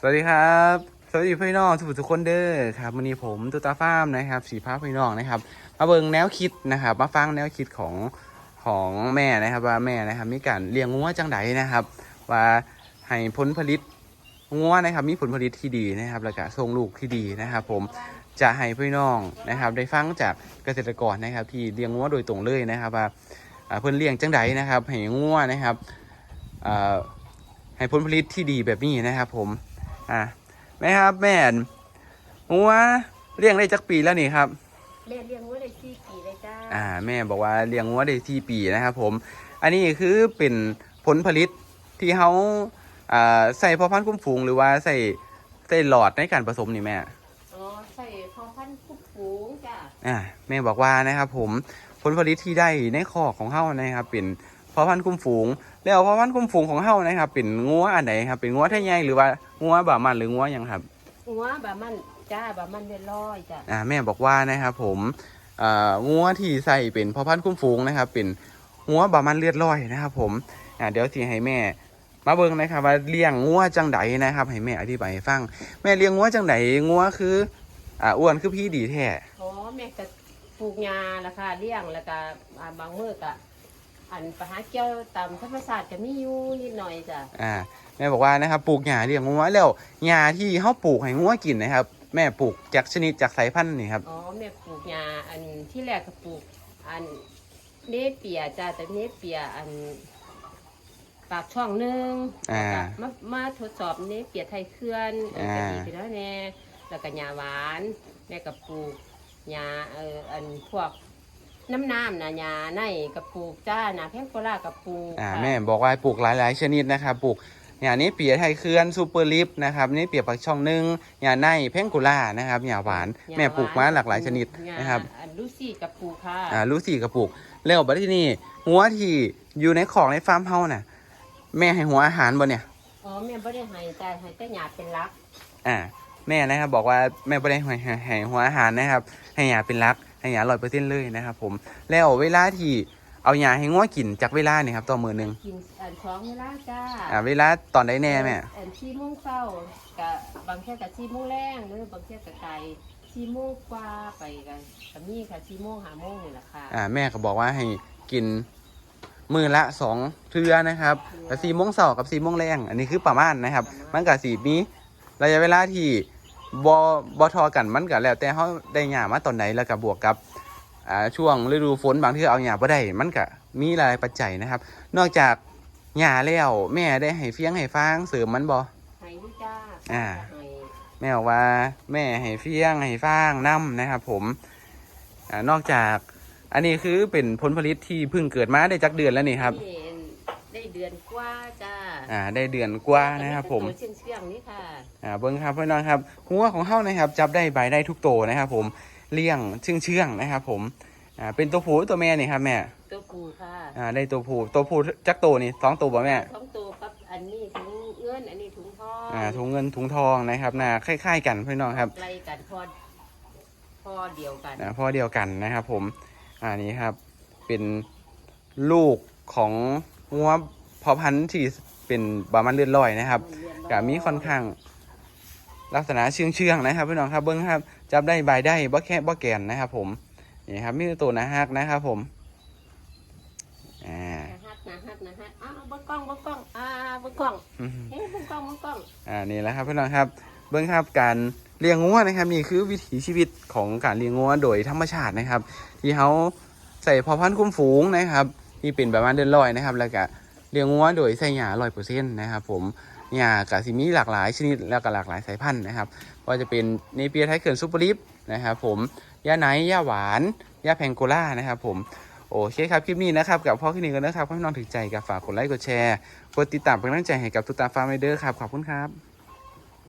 สวัสดีครับ สวัสดีพี่น้องทุกทุกคนเด้อครับวันนี้ผมตุตาฟาร์มนะครับ สีพ้าพี่น้องนะครับ มาเบิ่งแนวคิดนะครับ มาฟังแนวคิดของของแม่นะครับ ว่าแม่นะครับมีการเลี้ยงงัวจังไดนะครับ ว่าให้ผลผลิตงัวนะครับ มีผลผลิตที่ดีนะครับ แล้วก็ส่งลูกที่ดีนะครับ ผมจะให้พี่น้องนะครับ ได้ฟังจากเกษตรกรนะครับ ที่เลี้ยงงัวโดยตรงเลยนะครับ ว่าเพิ่นเลี้ยงจังไดนะครับให้งัวนะครับให้ผลผลิตที่ดีแบบนี้นะครับ ผม อะแม่ครับ แม่นงัวเลี้ยงได้จักปีแล้วนี่ครับแม่เลี้ยงไว้ได้สี่ปีเลยจ้าอ่า แม่บอกว่าเลี้ยงงัวได้ที่ปีนะครับผม อันนี้คือเป็นผลผลิตที่เขาอ่าใส่พอพันธุ์คุ้มฝูงหรือว่าใส่ใส่หลอดในการผสมนี่แม่อ๋อใส่พอพันธุ์คุกฝูงจ้าอ่าแม่บอกว่านะครับผมผลผลิตที่ได้ในคอกของเฮานะครับเป็น พอพันธุ์คุ้มฝูง แล้วพอพันธุ์คุ้มฝูงของเฮานะครับ เป็นงัวอันไหนครับ เป็นงัวไทยใหญ่หรือว่างัวบามันหรืองัวหยังครับหัวบะมันจ้าบะมันเรียร้อยจ้าอ่าแม่บอกว่านะครับผมเอ่องัวที่ใส่เป็นพ่อพันธุ์คุ้มฟูงนะครับ เป็นงัวบามันเลือดลอยนะครับ ผมอ่าเดี๋ยวสิให้แม่มาเบิ่งนะครับว่าเลี้ยงงัวจังไดนะครับ ให้แม่อธิบายให้ฟัง แม่เลี้ยงงัวจังไดงัวคืออ่าอ้วนคือพี่ดีแท้อ๋อแม่ก็ปลูกยาแล้วค่ะเลี้ยงแล้วก็อ่าบางมื้อก็ อันไปหาเกี่ยวตามธรรมชาติก็มีอยู่นิดหน่อยจ้ะอ่าแม่บอกว่านะครับปลูกหญ้าเลี้ยงงัวแล้วหญ้าที่เฮาปลูกให้งัวกินนะครับ แม่ปลูกจากชนิดจากสายพันธุ์นี่ครับอ๋อแม่ปลูกยาอันที่แรกก็ปลูกอันเนเปียจ้าแต่เนเปียอันปากช่องหนึงอ่าแล้วก็มามาทดสอบเนเปียไทยเคลื่อนเอออ่าก็ดีไปแล้วแน่แล้วก็ยาหวานแม่ก็ปลูกยาเอออันพวก น้ำน้ำนะยาในกับปลูกจ้านะแพงโกลากับปลูกอ่าค่ะแม่บอกว่าปลูกหลาย ๆ ชนิดนะครับปลูกอย่างนี้เปียไทยเคลื่อนซูเปอร์ลิฟนะครับนี่เปียปักช่องหนึ่งอย่างในเพ่งกุล่านะครับอย่างหวานยแม่ปลูกมาหลากหลายชนิดยานะครับอันลูซี่กับปลูกค่ะอ่าลูซี่กระปลูกแล้วบัดที่นี่หัวที่อยู่ในของในฟาร์มเฮาน่ะ แม่ให้หัวอาหารบ่เนี่ย อ๋อแม่ไม่ได้ให้จ้าให้แต่ยาเป็นหลักอ่า แม่นะครับบอกว่าแม่ไม่ได้ให้ให้ให้หัวอาหารนะครับ ให้ยาเป็นหลัก ให้ยาร้อยเปอร์เซ็นต์เลยนะครับผมแล้วเวลาที่เอายาให้งัวกินจากเวลาเนี่ยครับต่อมือหนึ่งกินอันช้องเวลาจ้าอ่าเวลาตอนใดแน่แม่อันที่โมุ่งเศร้ากับบางแค่กับที่โมุ่งแรงหรือบางแค่กับไก่ที่โมุ่งกว่าไปกันกับมีค่ะที่โมุ่งหาโมุ่งนี่แหละค่ะอ่าแม่ก็บอกว่าให้กินมือละสองเทือนะครับกับสี่โมงเสาร์กับสี่โมงแรง อันนี้คือประมาณนะครับ มันกับสีมีระยะเวลาที่ บอบอทอกันมันก็แล้วแต่เขาได้หยามาตอนไหนแล้วก็บวกกับอ่าช่วงฤดูฝนบางที่เอาหยาบ่ได้มันก็มีหลายปัจจัยนะครับ นอกจากหยาแล้วแม่ได้ให้เฟียงให้ฟางเสริมมันบอให้ด้วยจ้าอ่าให้แม่บอกว่าแม่ให้เฟียงให้ฟางน้ำนะครับ ผมอ่านอกจากอันนี้คือเป็นผลผลิตที่เพิ่งเกิดมาได้จักเดือนแล้วนี่ครับนี่ได้เดือนกว่าจ้า อ่าได้เดือนกว่านะครับผมเชื่องเชื่องๆนี่ค่ะอ่าเบิ้งครับพี่น้องครับหัวของเฮานะครับ จับได้ใบได้ทุกโตวนะครับ ผมเลี้ยงเชื่องเชื่องๆนะครับ ผมอ่าเป็นตัวผู้ตัวแม่นี่ครับแม่ตัวปูค่ะอ่าได้ตัวผู้ตัวผู้จักโตวนี่สองตัวบ่แม่ท้องตัวกับอันนี้ถุงเงินอันนี้ถุงทองอ่าถุงเงินถุงทองนะครับหน้าคล้ายๆกันพี่น้องครับไล่กันพอพอเดียวกันนะพ่อเดียวกันนะครับ ผมอ่านี้ครับเป็นลูกของงัวพอพันธุ์ที่ เป็นบามันเลือดลอยนะครับกับมีค่อนข้างลักษณะเชื่องเชื่องๆนะครับพี่น้องครับเบิ้งครับจับได้ใบได้บ่แค่บ่แกนนะครับ ผมนี่ครับมีตัวหนาฮักนะครับ ผมอ่านะฮัดนะฮัดนะฮัดอ้าวเบิ้งกล้องเบิ้งกล้องอ่าเบิ้งกล้องอืมเฮ้ยเบิ้งกล้องเบิ้งกล้องอ่านี่แหละครับพี่น้องครับ เบิ้งครับการเลี้ยงงัวนะครับนี่คือวิถีชีวิตของการเลี้ยงงัวโดยธรรมชาตินะครับ ที่เขาใส่พอพันธุ์คุ้มฝูงนะครับ ที่เป็นแบบว่าเดินลอยนะครับ แล้วก็ เลี้ยงงัวโดยใส่หยาร้อยเปอร์เซ็นต์นะครับผมหยากับสิมีหลากหลายชนิดแล้วก็หลากหลายสายพันธุ์นะครับว่าจะเป็นเนเปียไทเขื่อนซูเปอร์ลิฟนะครับผมหยาไนหญ้าหวานหยาแพงโกล่านะครับผมโอเคครับคลิปนี้นะครับกับพ่อคลินิกกันนะครับถ้าพี่น้องถึงใจกับฝากกดไลค์กดแชร์กดติดตามเป็นกำลังใจให้กับตุตาฟาร์มเดอร์ครับขอบคุณครับ